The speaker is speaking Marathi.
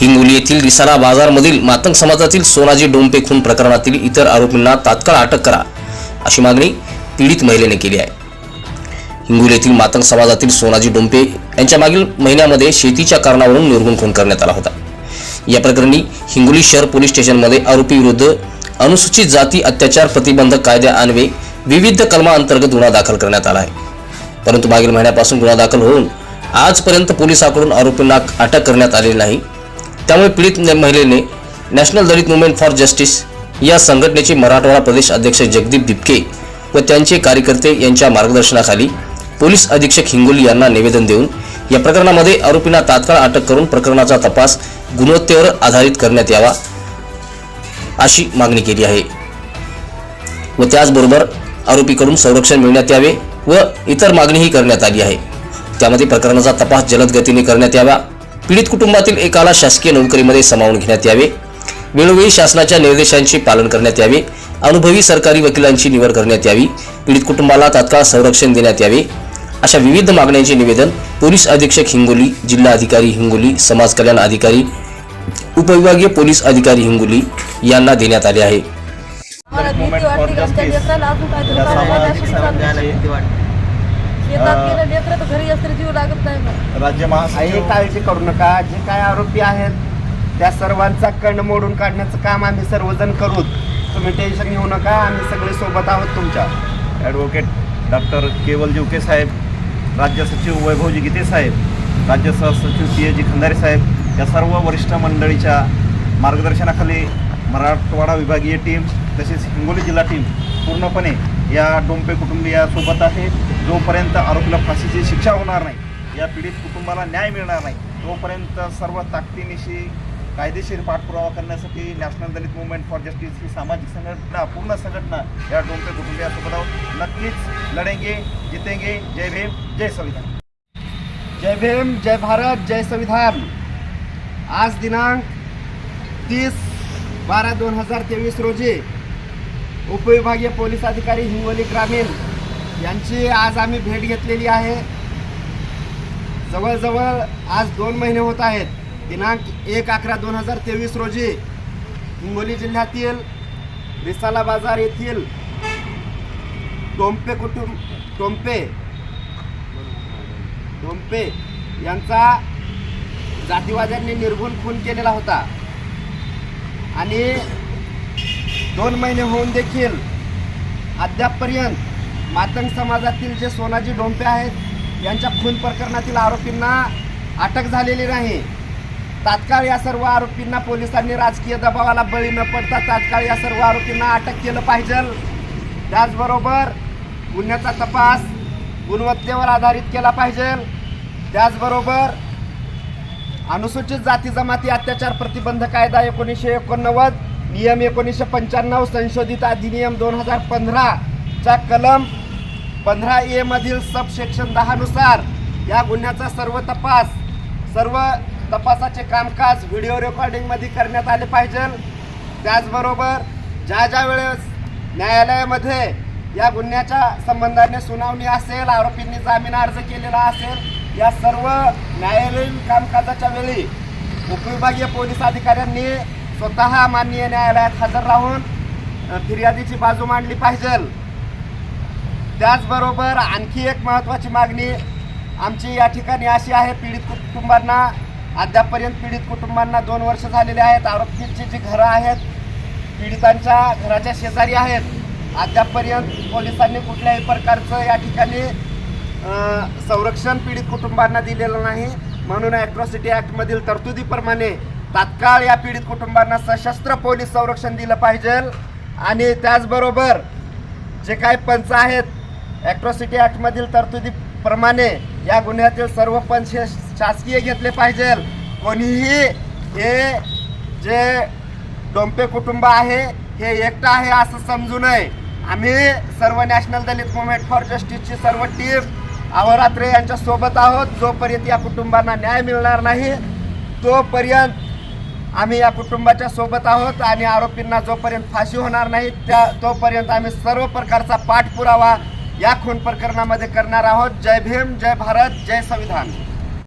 हिंगोली येथील रिसाला बाजारमधील मातंग समाजातील सोनाजी डोंपे खून प्रकरणातील इतर आरोपींना तात्काळ अटक करा अशी मागणी पीडित महिलेने केली आहे. हिंगोली येथील मातंग समाजातील सोनाजी डोंपे यांच्या मागील महिन्यामध्ये शेतीच्या कारणावरून निर्गुण खून करण्यात आला होता. या प्रकरणी हिंगोली शहर पोलीस स्टेशनमध्ये आरोपी विरुद्ध अनुसूचित जाती अत्याचार प्रतिबंधक कायद्याअन्वये विविध कलमांतर्गत गुन्हा दाखल करण्यात आला आहे. परंतु मागील महिन्यापासून गुन्हा दाखल होऊन आजपर्यंत पोलिसांकडून आरोपींना अटक करण्यात आलेली नाही. त्यामुळे पीडित महिलेने national Dalit movement for justice या संघटनेचे मराठवाडा प्रदेश अध्यक्ष जगदीप दिपके व त्यांचे कार्यकर्ते यांच्या मार्गदर्शनाखाली पोलीस अधीक्षक हिंगोली यांना निवेदन देऊन या प्रकरणामध्ये आरोपींना तात्काळ अटक करून प्रकरणाचा तपास गुणवत्तेवर आधारित करण्यात यावा अशी मागणी केली आहे. व त्याचबरोबर आरोपीकडून संरक्षण मिळण्यात यावे व इतर मागणीही करण्यात आली आहे. त्यामध्ये प्रकरणाचा तपास जलद गतीने करण्यात यावा पीडित कुटुंबातील एकाला शासकीय नोकरीमध्ये सामावून घेण्यात यावे. वेळोवेळी शासनाच्या निर्देशांचे पालन करण्यात यावे. अनुभवी सरकारी वकिलांची निवड करण्यात यावी. पीडित कुटुंबाला तात्काळ संरक्षण देण्यात यावे. अशा विविध मागण्यांचे निवेदन पोलीस अधीक्षक हिंगोली जिल्हा अधिकारी हिंगोली समाज कल्याण अधिकारी उपविभागीय पोलीस अधिकारी हिंगोली यांना देण्यात आले आहे. राज्य महासचिव काळजी करू नका. जे काय आरोपी आहेत त्या सर्वांचा कण मोडून काढण्याचं काम आम्ही सर्वजण करू. तुम्ही टेन्शन घेऊ नका. आम्ही सगळे सोबत आहोत तुमच्या. ॲडव्होकेट डॉक्टर केवल जिवके साहेब राज्य सचिव वैभवजी गीते साहेब राज्य सहसचिव पी एच जी खंदारे साहेब या सर्व वरिष्ठ मंडळीच्या मार्गदर्शनाखाली मराठवाडा विभागीय टीम तसेच हिंगोली जिल्हा टीम पूर्णपणे या डोंपे कुटुंबियासोबत आहे. जोपर्यंत आरोपीला फाशीची शिक्षा होणार नाही या पीडित कुटुंबाला न्याय मिळणार नाही तोपर्यंत सर्व ताकदीनिशी कायदेशीर पाठपुरावा करण्यासाठी national Dalit movement for justice ही सामाजिक संघटना पूर्ण संघटना या डोंपे कुटुंबियासोबत आहोत. नक्कीच लढेंगे जितेंगे. जय भीम जय संविधान. जय भीम जय भारत जय संविधान. आज दिनांक तीस बारा दोन हजार तेवीस रोजी उपविभागीय पोलीस अधिकारी हिंगोली ग्रामीण यांची आज आम्ही भेट घेतलेली आहे. जवळजवळ आज दोन महिने होत आहेत. दिनांक एक अकरा दोन हजार तेवीस रोजी हिंगोली जिल्ह्यातील रिसाला बाजार येथील टोंपे कुटुंब टोंपे टोंपे यांचा जातीवाद्यांनी निर्गुण खून केलेला होता. आणि दोन महिने होऊन देखील अद्यापपर्यंत मातंग समाजातील जे सोनाजी डोंपे आहेत यांच्या खून प्रकरणातील आरोपींना अटक झालेली नाही. तात्काळ या सर्व आरोपींना पोलिसांनी राजकीय दबावाला बळी न पडता तात्काळ या सर्व आरोपींना अटक केलं पाहिजे. त्याचबरोबर गुन्ह्याचा तपास गुणवत्तेवर आधारित केला पाहिजे. त्याचबरोबर अनुसूचित जाती जमाती अत्याचार प्रतिबंध कायदा एकोणीसशे एकोणनव्वद नियम एकोणीसशे पंच्याण्णव संशोधित अधिनियम दोन हजार पंधराच्या कलम पंधरा ए मधील दहानुसार या गुन्ह्याचा सर्व तपास सर्व तपासाचे कामकाज व्हिडिओ रेकॉर्डिंगमध्ये करण्यात आले पाहिजे. त्याचबरोबर ज्या ज्या वेळेस न्यायालयामध्ये या गुन्ह्याच्या संबंधाने सुनावणी असेल आरोपींनी जामीन अर्ज केलेला असेल या सर्व न्यायालयीन कामकाजाच्या वेळी उपविभागीय पोलीस अधिकाऱ्यांनी स्वतः माननीय न्यायालयात हजर राहून फिर्यादीची बाजू मांडली पाहिजे. त्याचबरोबर आणखी एक महत्त्वाची मागणी आमची या ठिकाणी अशी आहे पीडित कुटुंबांना अद्यापपर्यंत पीडित कुटुंबांना दोन वर्ष झालेले आहेत. आरोपींची जी घरं आहेत पीडितांच्या घराच्या शेजारी आहेत. अद्यापपर्यंत पोलिसांनी कुठल्याही प्रकारचं या ठिकाणी संरक्षण पीडित कुटुंबांना दिलेलं नाही. म्हणून ॲट्रॉसिटी ॲक्टमधील तरतुदीप्रमाणे तात्काळ या पीडित कुटुंबांना सशस्त्र पोलीस संरक्षण दिलं पाहिजे. आणि त्याचबरोबर जे काही पंच आहेत ॲट्रॉसिटी ॲक्टमधील तरतुदीप्रमाणे या गुन्ह्यातील सर्व पंच हे शासकीय घेतले पाहिजे. कोणीही हे जे डोंपे कुटुंब आहे हे एकटं आहे असं समजू नये. आम्ही सर्व नॅशनल दलित मुवमेंट फॉर जस्टिसची सर्व टीम अहोरात्रे यांच्या सोबत आहोत. जोपर्यंत या कुटुंबांना न्याय मिळणार नाही तोपर्यंत आम्ही या कुटुंबाच्या सोबत आहोत आणि आरोपींना जोपर्यंत फाशी होणार नाही त्या तोपर्यंत आम्ही सर्व प्रकारचा पाठपुरावा या खून प्रकरणामध्ये करणार आहोत. जय भीम जय भारत जय संविधान.